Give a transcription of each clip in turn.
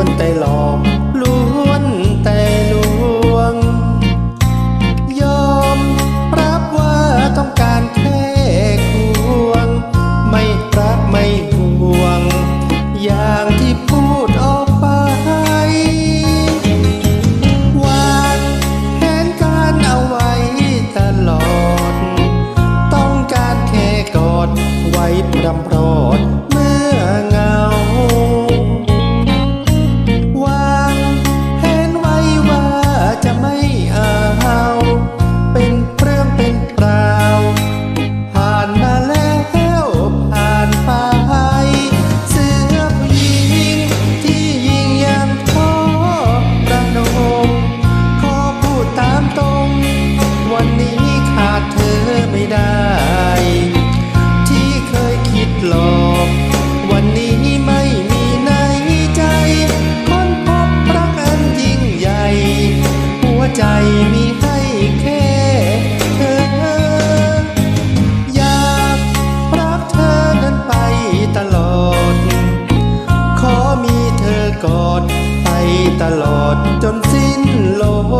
วนแต่หลอกล้วนแต่ลวง ยอมรับว่าต้องการแค่ควง ไม่รักไม่ห่วง อย่างที่พูดออกไปวางแผนการเอาไว้ตลอด ต้องการแค่กอดไว้พรำพรอ ตลอดจนสิ้นลม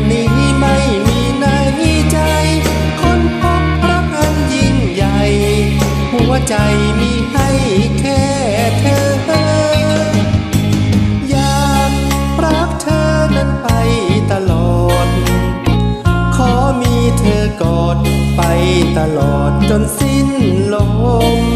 นนี้ไม่มีในใจ คนพบรักอันยิ่งใหญ่ หัวใจมีให้แค่เธอ อยากรักเธอนั้นไปตลอด ขอมีเธอกอดไปตลอดจนสิ้นลม